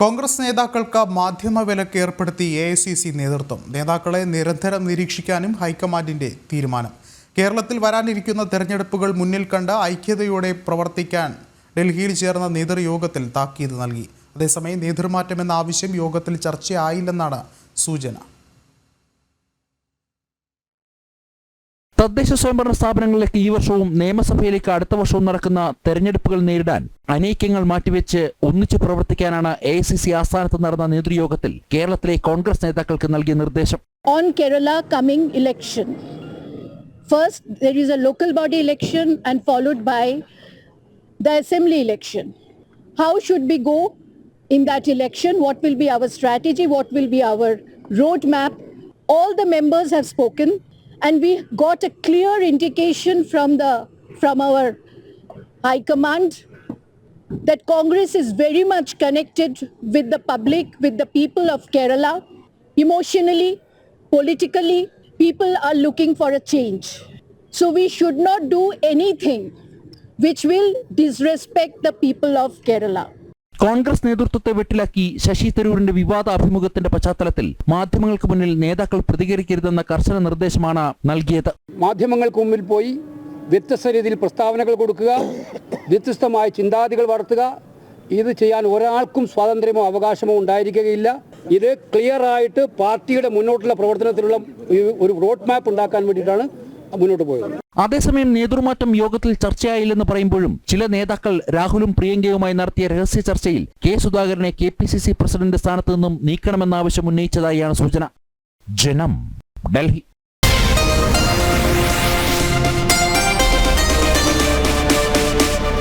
കോൺഗ്രസ് നേതാക്കൾക്ക് മാധ്യമ വിലക്ക് ഏർപ്പെടുത്തി എ ഐ സി സി നേതൃത്വം. നേതാക്കളെ നിരന്തരം നിരീക്ഷിക്കാനും ഹൈക്കമാൻഡിന്റെ തീരുമാനം. കേരളത്തിൽ വരാനിരിക്കുന്ന തെരഞ്ഞെടുപ്പുകൾ മുന്നിൽ കണ്ട് ഐക്യതയോടെ പ്രവർത്തിക്കാൻ ഡൽഹിയിൽ ചേർന്ന നേതൃയോഗത്തിൽ താക്കീത് നൽകി. അതേസമയം നേതൃമാറ്റമെന്ന ആവശ്യം യോഗത്തിൽ ചർച്ചയായില്ലെന്നാണ് സൂചന. തദ്ദേശ സ്വയംഭരണ സ്ഥാപനങ്ങളിലേക്ക് ഈ വർഷവും നിയമസഭയിലേക്ക് അടുത്ത വർഷവും നടക്കുന്ന തെരഞ്ഞെടുപ്പുകൾ നേരിടാൻ അനേക്യങ്ങൾ മാറ്റിവെച്ച് ഒന്നിച്ചു പ്രവർത്തിക്കാനാണ് എ ഐ സി സി ആസ്ഥാനത്ത് നടന്ന നേതൃയോഗത്തിൽ കേരളത്തിലെ കോൺഗ്രസ് നേതാക്കൾക്ക് നൽകിയ നിർദ്ദേശം. On Kerala coming election first is a local body election and followed by the assembly election how should be go in that election what will be our strategy what will be our road map all the members have spoken and we got a clear indication from the from our high command that Congress is very much connected with the public, with the people of Kerala. Emotionally, politically, people are looking for a change. So we should not do anything which will disrespect the people of Kerala. Congress നേതൃത്വത്തെ വെട്ടിലാക്കി ശശി തരൂരിന്റെ വിവാദ അഭിമുഖത്തിന്റെ പശ്ചാത്തലത്തിൽ മാധ്യമങ്ങൾക്ക് മുന്നിൽ നേതാക്കൾ പ്രതികരിക്കരുതെന്ന കർശന നിർദ്ദേശമാണ് നൽകിയത്. മാധ്യമങ്ങൾക്ക് മുമ്പിൽ പോയി വ്യത്യസ്ത രീതിയിൽ പ്രസ്താവനകൾ കൊടുക്കുക വ്യത്യസ്തമായ ചിന്താഗതികൾ വളർത്തുക. ഇത് ചെയ്യാൻ ഒരാൾക്കും സ്വാതന്ത്ര്യമോ അവകാശമോ ഉണ്ടായിരിക്കുകയില്ല. ഇത് ക്ലിയർ ആയിട്ട് പാർട്ടിയുടെ മുന്നോട്ടുള്ള പ്രവർത്തനത്തിലുള്ള ഒരു റോഡ് മാപ്പ് ഉണ്ടാക്കാൻ വേണ്ടിയിട്ടാണ് മുന്നോട്ട് പോയത്. അതേസമയം നേതൃമാറ്റം യോഗത്തിൽ ചർച്ചയായില്ലെന്ന് പറയുമ്പോഴും ചില നേതാക്കൾ രാഹുലും പ്രിയങ്കയുമായി നടത്തിയ രഹസ്യ ചർച്ചയിൽ കെ സുധാകരനെ K P C C president സ്ഥാനത്ത് നിന്നും നീക്കണമെന്ന ആവശ്യം ഉന്നയിച്ചതായാണ് സൂചന. ജനം ഡൽഹി.